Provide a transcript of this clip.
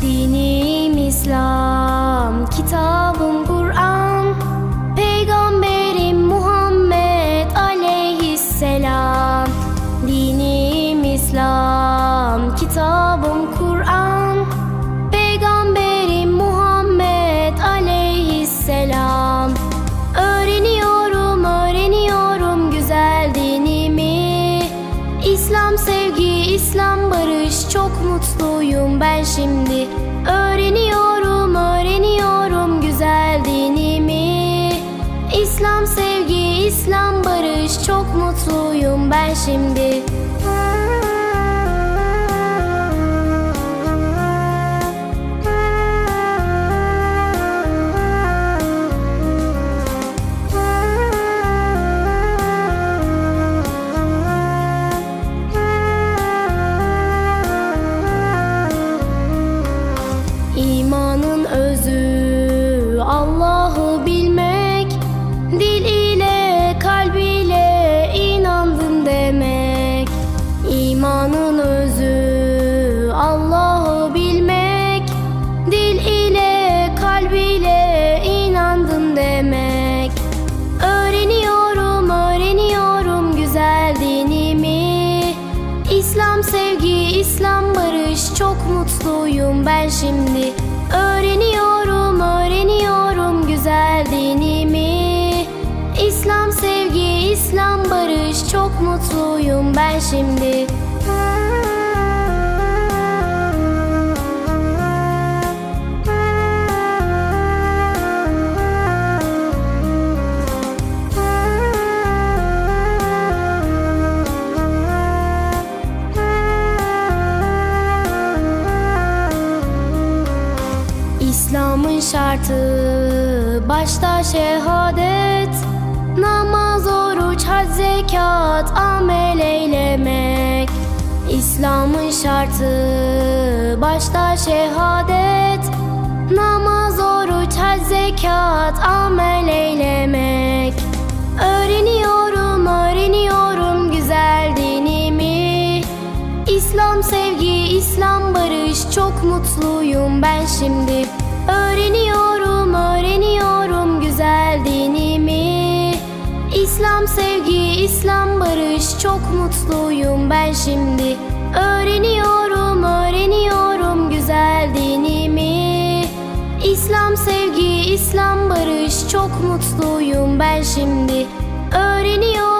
Dinim İslam, kitabım Kur'an. Peygamberim Muhammed aleyhisselam. Dinim İslam, kitabım Kur'an. Barış çok mutluyum ben şimdi. Öğreniyorum, öğreniyorum güzel dinimi İslam sevgi, İslam barış çok mutluyum ben şimdi İslam barış çok mutluyum ben şimdi. Öğreniyorum, öğreniyorum güzel dinimi. İslam sevgi, İslam barış çok mutluyum ben şimdi şartı. Başta şehadet Namaz, oruç, hac, zekat, amel eylemek. İslam'ın şartı. Başta şehadet Namaz, oruç, hac, zekat, amel eylemek. Öğreniyorum, öğreniyorum güzel dinimi. İslam sevgi, İslam barış çok mutluyum ben şimdi İslam sevgi, İslam barış çok mutluyum ben şimdi. Öğreniyorum, öğreniyorum güzel dinimi. İslam sevgi, İslam barış çok mutluyum ben şimdi. Öğreniyorum